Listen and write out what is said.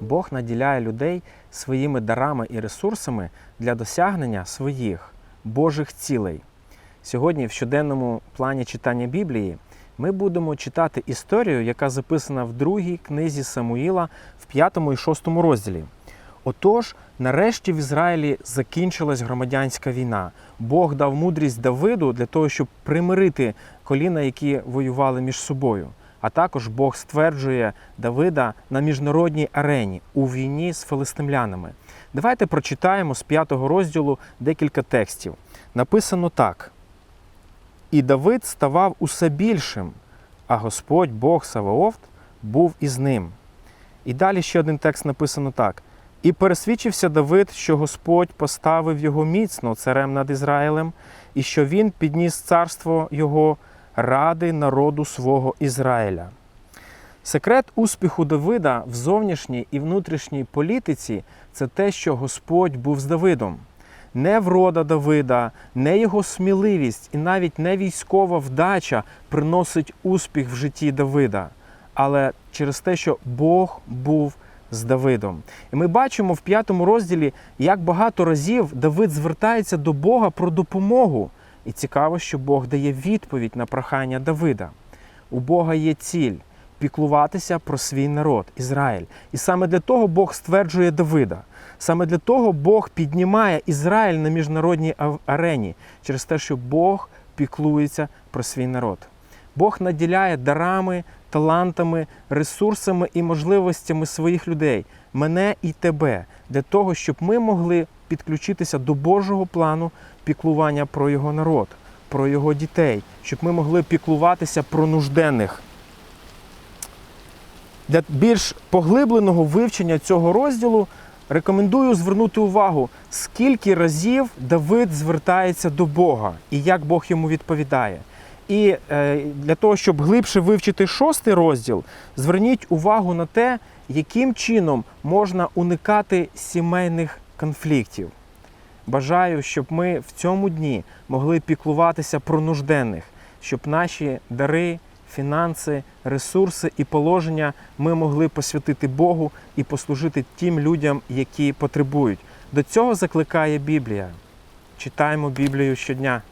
Бог наділяє людей своїми дарами і ресурсами для досягнення своїх Божих цілей. Сьогодні, в щоденному плані читання Біблії, ми будемо читати історію, яка записана в другій книзі Самуїла в 5 і 6 розділі. Отож, нарешті в Ізраїлі закінчилась громадянська війна. Бог дав мудрість Давиду для того, щоб примирити коліна, які воювали між собою. А також Бог стверджує Давида на міжнародній арені у війні з филистимлянами. Давайте прочитаємо з 5 розділу декілька текстів. Написано так: І Давид ставав усе більшим, а Господь Бог Саваофт був із ним. І далі ще один текст написано так: І пересвідчився Давид, що Господь поставив його міцно царем над Ізраїлем, і що він підніс царство його ради народу свого Ізраїля. Секрет успіху Давида в зовнішній і внутрішній політиці це те, що Господь був з Давидом. Не врода Давида, не його сміливість і навіть не військова вдача приносить успіх в житті Давида, але через те, що Бог був з Давидом. І ми бачимо в п'ятому розділі, як багато разів Давид звертається до Бога про допомогу. І цікаво, що Бог дає відповідь на прохання Давида. У Бога є ціль піклуватися про свій народ, Ізраїль. І саме для того Бог стверджує Давида. Саме для того Бог піднімає Ізраїль на міжнародній арені через те, що Бог піклується про свій народ. Бог наділяє дарами, талантами, ресурсами і можливостями своїх людей, мене і тебе, для того, щоб ми могли підключитися до Божого плану піклування про його народ, про його дітей, щоб ми могли піклуватися про нужденних. Для більш поглибленого вивчення цього розділу рекомендую звернути увагу, скільки разів Давид звертається до Бога і як Бог йому відповідає. І е, для того, щоб глибше вивчити шостий розділ, зверніть увагу на те, яким чином можна уникати сімейних конфліктів. Бажаю, щоб ми в цьому дні могли піклуватися про нужденних, щоб наші дари, фінанси, ресурси і положення ми могли посвятити Богу і послужити тим людям, які потребують. До цього закликає Біблія. Читаємо Біблію щодня.